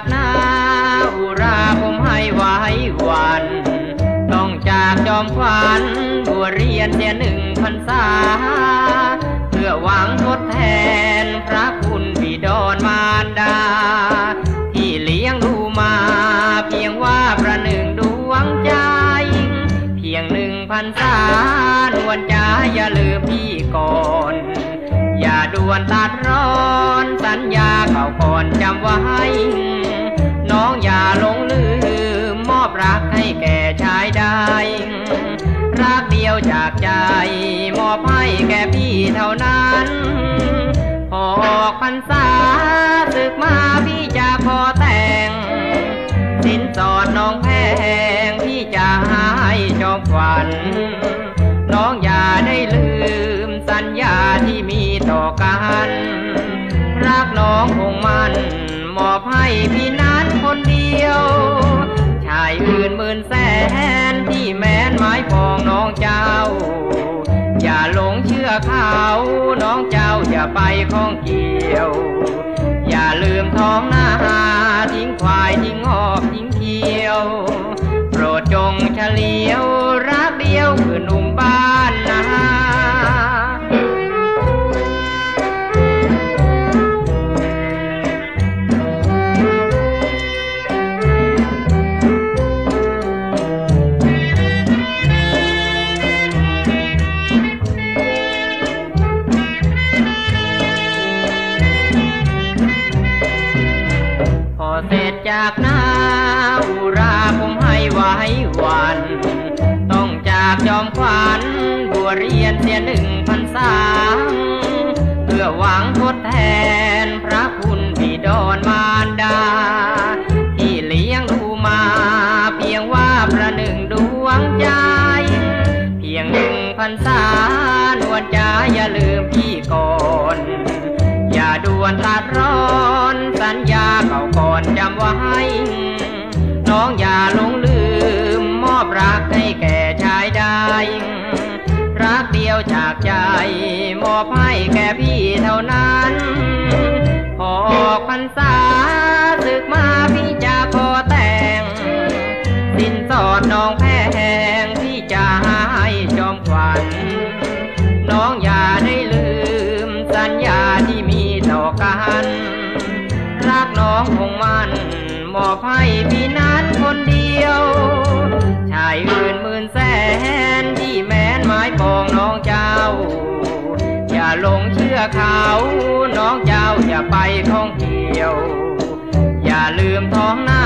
ากหน้าอุราผมให้ไว้วัน ต้องจากจอมควันบัวเรียนเดียหนึ่งพันษา เพื่อหวังทดแทนพระคุณบิดอนมารดา ที่เลี้ยงดูมาเพียงว่าประหนึ่งดวงใจ เพียงหนึ่งพันษานวลจาอย่าลืมพี่ก่อนอย่าด่วนตัดร้อนสัญญาเขาก่อนจำไว้ น้องอย่าหลงลืม มอบรักให้แก่ชายใดรักเดียวจากใจ มอบให้แก่พี่เท่านั้นพอออกพรรษาศึกมาพี่จะขอแต่ง สินสอดน้องแพงพี่จะให้จอมขวัญน้องอย่าได้ลืมสัญญาที่มีต่อกัน รักน้องคงมันมอบให้พี่ เจ้า อย่าหลงเชื่อเขา น้องเจ้าอย่าไปข้องเกี่ยว อย่าลืมท้องนาทิ้งควายทิ้งหอบทิ้งเทียว โปรดจงเฉลียว จากน้าอุราผมให้ไว้วัน ต้องจากจอมขวัญบัวเรียนเสียหนึ่งพรรษามเพื่อหวังทดแทนพระคุณบิดรมารดา ที่เลี้ยงดูมาเพียงว่าประหนึ่งดวงใจ เพียงหนึ่งพรรษานวลจ้าอย่าลืมพี่ก่อน อย่าด่วนตัดร้อนสัญญาาก่อนจำไว้ น้องอย่าหลงลืม มอบรักให้แก่ชายใดรักเดียวจากใจ มอบให้แก่พี่เท่านั้น มอบให้พี่นั้นคนเดียว ชายอื่นหมื่นแสนที่แม้นไม้ปองน้องเจ้า อย่าหลงเชื่อเขาน้องเจ้าอย่าไปท่องเที่ยว อย่าลืมท้องนา